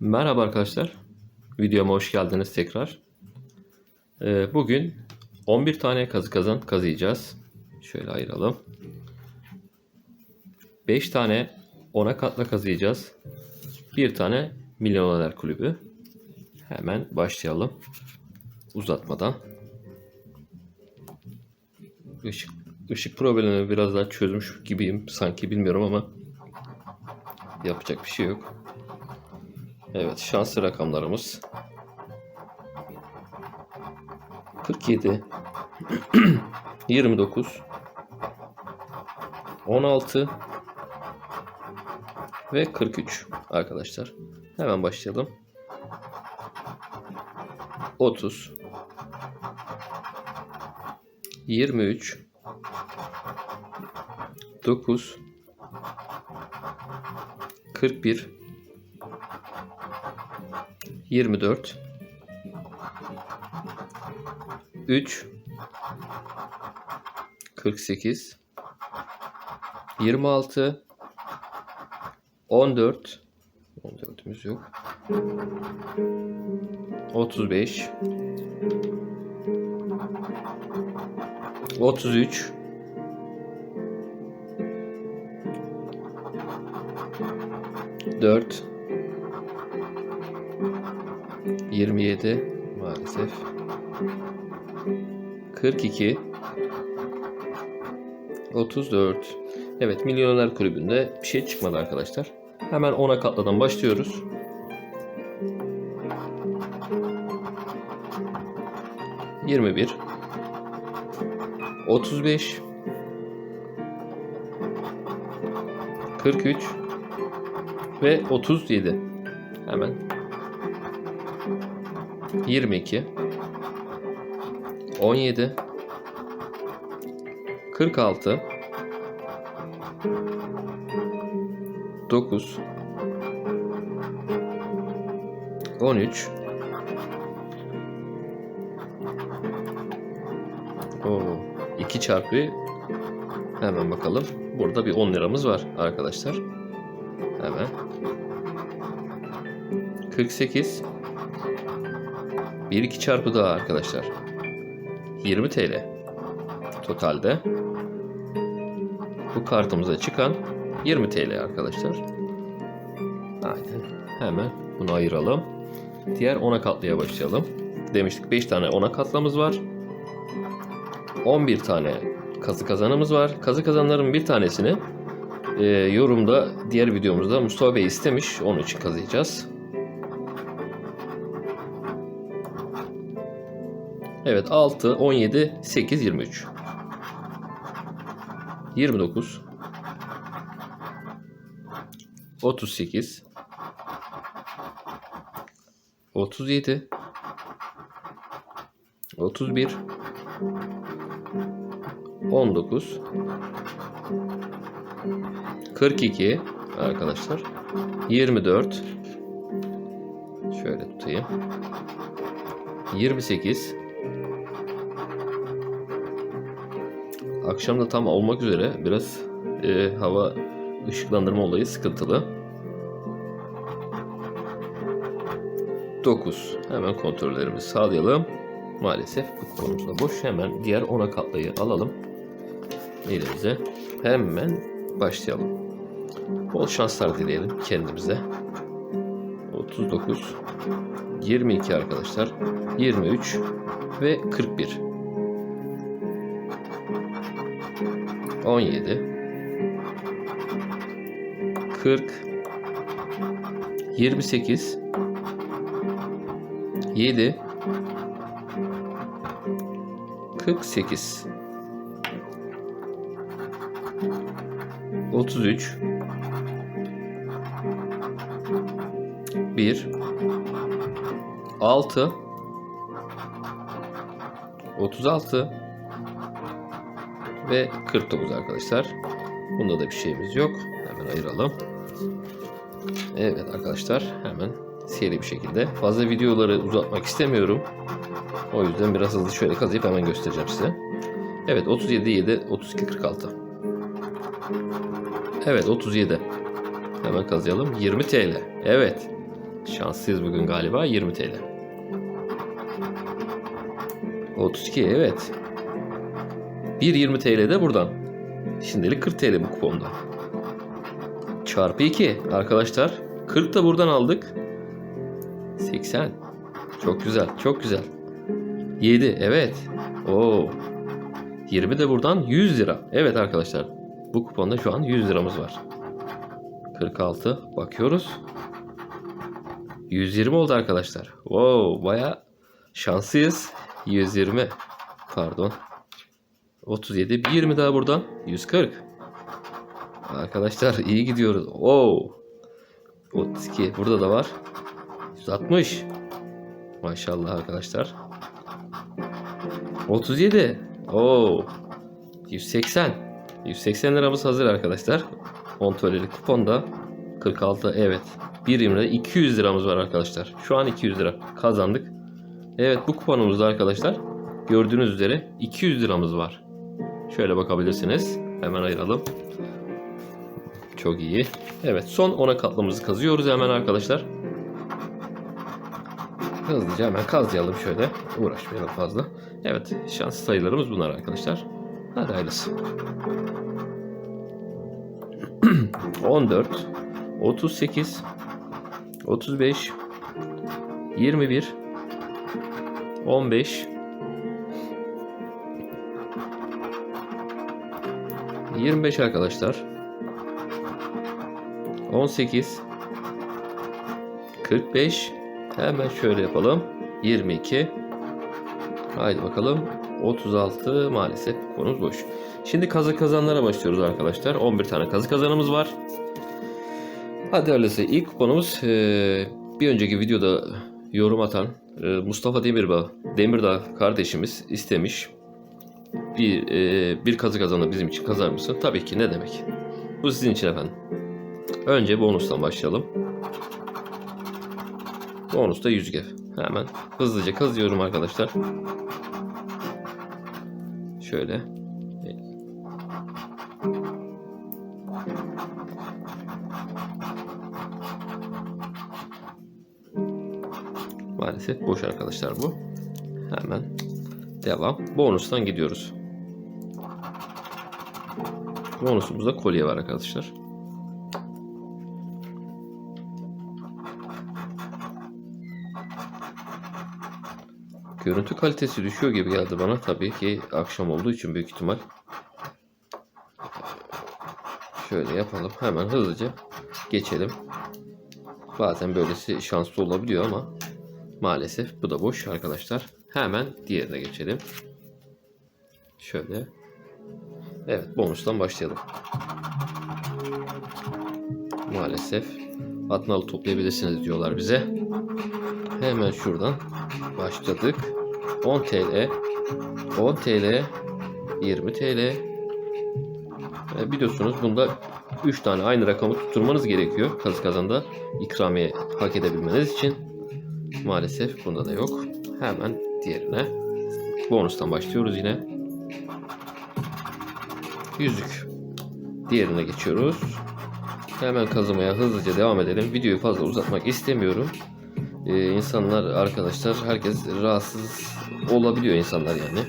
Merhaba arkadaşlar. Videoma hoş geldiniz tekrar. Ee, bugün 11 tane kazı kazan kazıyacağız. Şöyle ayıralım. 5 tane ona katla kazıyacağız. Bir tane Milyoner Kulübü. Hemen başlayalım. Uzatmadan. Işık, ışık problemini biraz daha çözmüş gibiyim. Sanki bilmiyorum ama yapacak bir şey yok. Evet şanslı rakamlarımız 47 29 16 ve 43 arkadaşlar. Hemen başlayalım. 30 23 9 41 24 3 48 26 14 14'ümüz yok. 35 33 4 27 maalesef. 42 34 Evet Milyoner Kulübü'nde bir şey çıkmadı arkadaşlar. Hemen 10'a katladan başlıyoruz. Yirmi bir, otuz beş, kırk üç. Ve otuz yedi. Hemen 22 17 46 9 13 Oo, 2 çarpı hemen bakalım. Burada bir 10 liramız var arkadaşlar. Hemen 48 1 2 çarpı daha arkadaşlar. 20 TL. Totalde. Bu kartımıza çıkan 20 TL arkadaşlar. Aynen. Hemen bunu ayıralım. Diğer 10'a katlıya başlayalım. Demiştik 5 tane 10'a katlamız var. 11 tane kazı kazanımız var. Kazı kazanların bir tanesini e, yorumda diğer videomuzda Mustafa Bey istemiş. Onun için kazıyacağız. Evet 6, 17, 8, 23. 29 38 37 31 19 42 arkadaşlar. 24 şöyle tutayım. 28 Akşam da tam olmak üzere biraz e, hava ışıklandırma olayı sıkıntılı. 9. Hemen kontrollerimizi sağlayalım. Maalesef bu konumuz da boş. Hemen diğer 10'a katlayı alalım. Elimize. Hemen başlayalım. Bol şanslar dileyelim kendimize. 39 22 arkadaşlar. 23 ve 41. 17 40 28 7 48 33 1 6 36 ve 49 arkadaşlar. Bunda da bir şeyimiz yok. Hemen ayıralım. Evet arkadaşlar hemen seri bir şekilde. Fazla videoları uzatmak istemiyorum. O yüzden biraz hızlı şöyle kazıyıp hemen göstereceğim size. Evet 37 7 32 46. Evet 37. Hemen kazıyalım. 20 TL. Evet. Şanslıyız bugün galiba 20 TL. 32 evet. 1.20 TL de buradan. Şimdilik 40 TL bu kuponda. Çarpı 2 arkadaşlar. 40 da buradan aldık. 80. Çok güzel, çok güzel. 7 evet. Oo. 20 de buradan 100 lira. Evet arkadaşlar. Bu kuponda şu an 100 liramız var. 46 bakıyoruz. 120 oldu arkadaşlar. Wow, baya şanslıyız. 120. Pardon. 37. Bir 20 daha buradan. 140. Arkadaşlar iyi gidiyoruz. Wow. 32. Burada da var. 160. Maşallah arkadaşlar. 37. Oo. 180. 180 liramız hazır arkadaşlar. 10 TL'lik kuponda 46 evet. Bir imre 200 liramız var arkadaşlar. Şu an 200 lira kazandık. Evet bu kuponumuzda arkadaşlar gördüğünüz üzere 200 liramız var. Şöyle bakabilirsiniz. Hemen ayıralım. Çok iyi. Evet son 10'a katlımızı kazıyoruz hemen arkadaşlar. Hızlıca hemen kazıyalım şöyle. Uğraşmayalım fazla. Evet şans sayılarımız bunlar arkadaşlar. Hadi hayırlısı. 14 38 35 21 15 25 arkadaşlar. 18 45 hemen şöyle yapalım. 22 haydi bakalım. 36 maalesef konumuz boş. Şimdi kazı kazanlara başlıyoruz arkadaşlar. 11 tane kazı kazanımız var. Hadi öyleyse ilk kuponumuz eee, bir önceki videoda yorum atan eee, Mustafa Demirdağ Demirdağ kardeşimiz istemiş bir eee, bir kazı kazanı bizim için kazar mısın? Tabii ki ne demek. Bu sizin için efendim. Önce bonustan başlayalım. Bonusta yüzge. Hemen hızlıca kazıyorum arkadaşlar. Şöyle. Maalesef boş arkadaşlar bu. Hemen devam. Bonustan gidiyoruz. Bonusumuzda kolye var arkadaşlar. Görüntü kalitesi düşüyor gibi geldi bana. Tabii ki akşam olduğu için büyük ihtimal. Şöyle yapalım. Hemen hızlıca geçelim. Bazen böylesi şanslı olabiliyor ama maalesef bu da boş arkadaşlar. Hemen diğerine geçelim. Şöyle. Evet bonustan başlayalım. Maalesef Adnalı toplayabilirsiniz diyorlar bize. Hemen şuradan başladık. 10 TL, 10 TL, 20 TL. E, biliyorsunuz bunda 3 tane aynı rakamı tutturmanız gerekiyor kazı kazanda ikramiye hak edebilmeniz için. Maalesef bunda da yok. Hemen diğerine. Bonustan başlıyoruz yine. Yüzük. Diğerine geçiyoruz. Hemen kazımaya hızlıca devam edelim. Videoyu fazla uzatmak istemiyorum. Ee, insanlar arkadaşlar herkes rahatsız olabiliyor insanlar yani.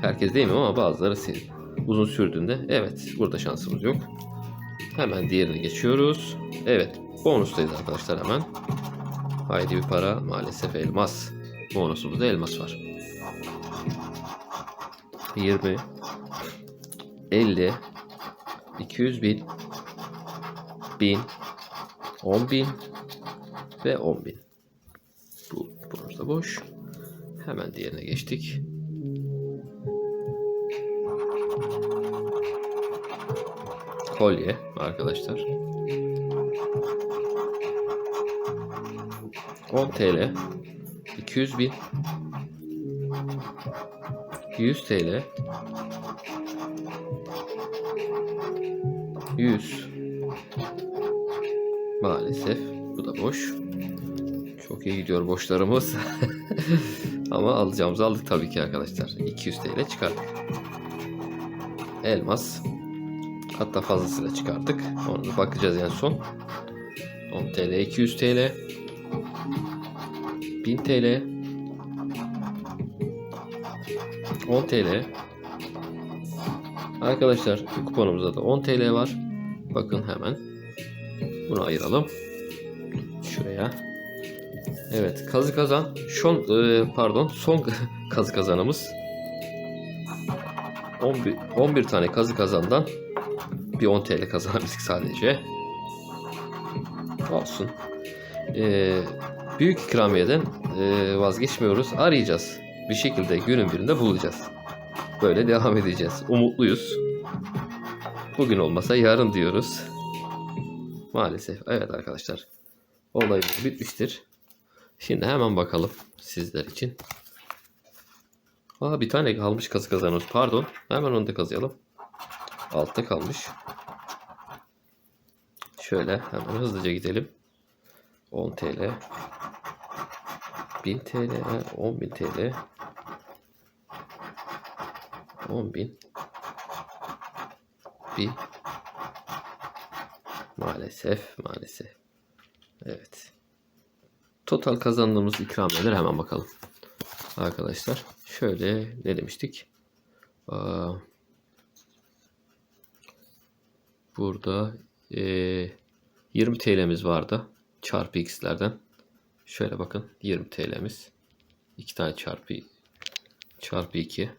Herkes değil mi ama bazıları uzun sürdüğünde evet burada şansımız yok. Hemen diğerine geçiyoruz. Evet bonustayız arkadaşlar hemen. Haydi bir para maalesef elmas. Bonusumuzda elmas var. 20 50 200 bin 1000 10 bin ve 10 bin. Bu burası da boş. Hemen diğerine geçtik. Kolye arkadaşlar. 10 TL 200 bin 100 TL 100 Maalesef bu da boş. Çok iyi gidiyor boşlarımız. Ama alacağımızı aldık tabii ki arkadaşlar. 200 TL çıkardık. Elmas. Hatta fazlasıyla çıkarttık. Onu bakacağız en son. 10 TL, 200 TL. 1000 TL 10 TL Arkadaşlar kuponumuzda da 10 TL var. Bakın hemen. Bunu ayıralım. Şuraya. Evet kazı kazan. Son, e, pardon son kazı kazanımız 11, 11 tane kazı kazandan bir 10 TL kazanabildik sadece. Olsun. Ee, büyük ikramiyeden e, vazgeçmiyoruz. Arayacağız. Bir şekilde günün birinde bulacağız. Böyle devam edeceğiz. Umutluyuz. Bugün olmasa yarın diyoruz. Maalesef. Evet arkadaşlar. Olayımız bitmiştir. Şimdi hemen bakalım sizler için. Aa bir tane kalmış kazı kazanıyoruz. Pardon. Hemen onu da kazıyalım. Altta kalmış. Şöyle hemen hızlıca gidelim. 10 TL. 1000 TL. 10.000 TL. 10.000. 1000. Maalesef, maalesef. Evet. Total kazandığımız ikramiyeler hemen bakalım. Arkadaşlar şöyle ne demiştik? Aa, burada eee 20 TL'miz vardı. Çarpı x'lerden. Şöyle bakın 20 TL'miz. 2 tane çarpı çarpı 2.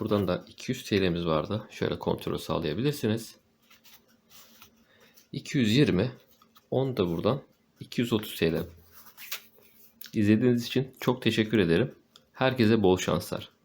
Buradan da 200 TL'miz vardı. Şöyle kontrol sağlayabilirsiniz. 220 10 da buradan 230 TL. İzlediğiniz için çok teşekkür ederim. Herkese bol şanslar.